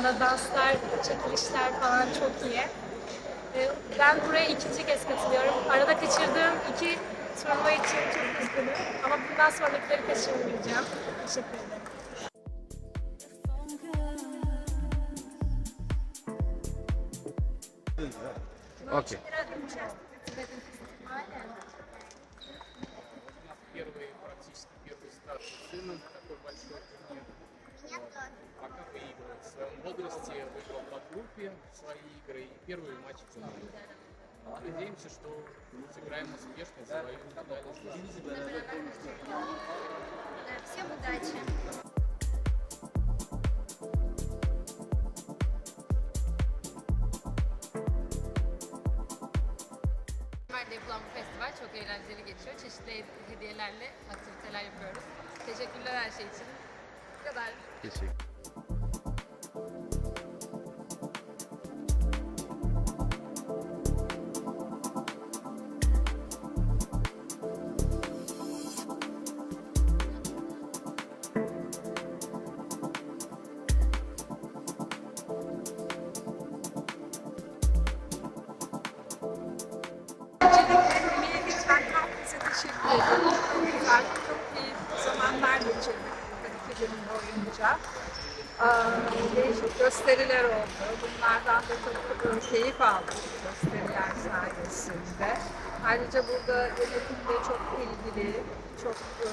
dışında danslar, çekilişler falan çok iyi. Ee, ben buraya ikinci kez katılıyorum. Arada kaçırdığım iki turnuva için çok üzgünüm ama bundan sonrakileri kaçırmayacağım. Teşekkür ederim. Okay. Группе свои игры и первые матчи турнире. Надеемся, что сыграем успешно свою медаль. Всем удачи! Mer'de yapılan bu festival çok eğlenceli geçiyor. Çeşitli hediyelerle aktiviteler yapıyoruz. Teşekkürler her şey için. Bu kadar. Teşekkür. Çok çok iyi zamanlar geçirdik gün boyunca. Değişik gösteriler oldu. Bunlardan da çok keyif aldık gösteriler sayesinde. Ayrıca burada yönetimde çok ilgili, çok e,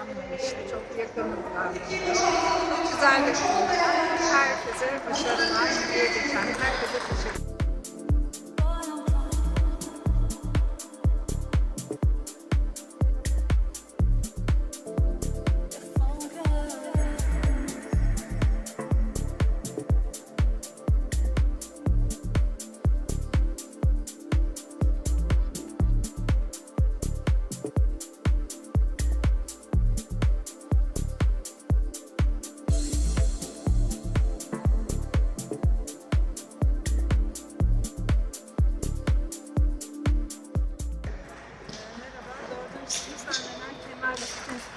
anlayışlı, çok yakınlıklar. Çok güzel bir. Herkese başarılar, iyi geçen herkese teşekkür ederim.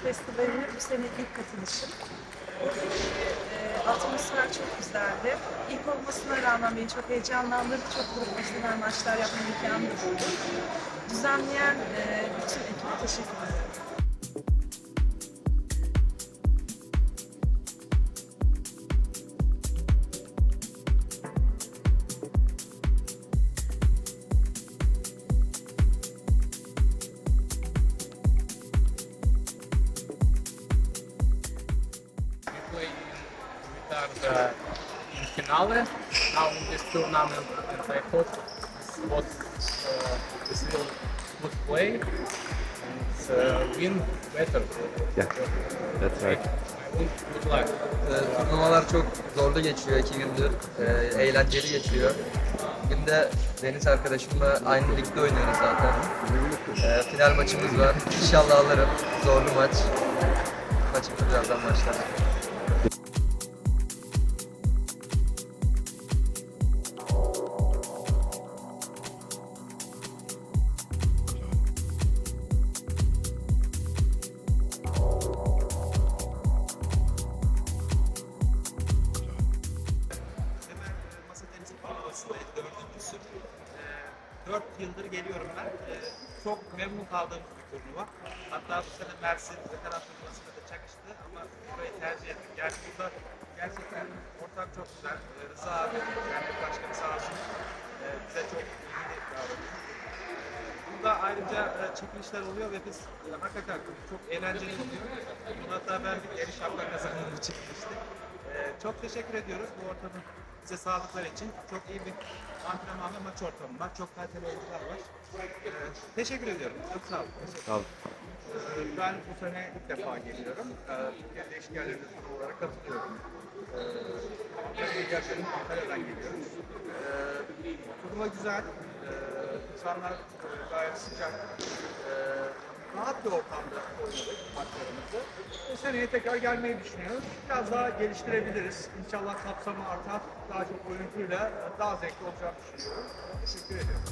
Festivali'ne bu sene ilk katılışım. Ee, atmosfer çok güzeldi. İlk olmasına rağmen beni çok heyecanlandırdı. Çok profesyonel maçlar yapma imkanı buldum. Düzenleyen e, bütün ekibe teşekkür ederim. Vitarda in finale. Now in this tournament, and I hope this was uh, this will good play and uh, win better. Yeah, that's right. Ee, turnuvalar çok zorlu geçiyor iki gündür. Ee, eğlenceli geçiyor. Bugün de Deniz arkadaşımla aynı ligde oynuyoruz zaten. Ee, final maçımız var. İnşallah alırım. Zorlu maç. Maçımız birazdan başlar. Yıldır geliyorum ben. E, Çok memnun kaldığım bir turnuva. Hatta bu sene Mersin veteran turnuvasında da çakıştı ama burayı tercih ettim. Yani burada gerçekten ortam çok güzel. E, Rıza abi, yani başkanı sağ olsun. e, Bize çok iyi davranıyor. Burada ayrıca e, çekilişler oluyor ve biz e, hakikaten çok eğlenceli oluyor. Bunu hatta ben bir yarış şapka kazandım bu çekilişte. E, çok teşekkür ediyoruz bu ortamı bize sağladıkları için. Çok iyi bir antrenman ve maç ortamı var. Çok kaliteli oyuncular var. E, teşekkür ediyorum. Çok sağ olun. Sağ olun. E, Ben bu sene ilk defa geliyorum. E, Türkiye değişik yerlerinde turnu olarak katılıyorum. E, Ankara'ya yakın Ankara'dan geliyoruz. E, turnuva güzel. E, insanlar e, gayet sıcak. E, rahat bir ortamda oynadık maçlarımızı. Bu seneye tekrar gelmeyi düşünüyoruz. Biraz daha geliştirebiliriz. İnşallah kapsamı artar. Daha çok oyuncuyla daha zevkli olacağını düşünüyorum. Teşekkür ediyorum.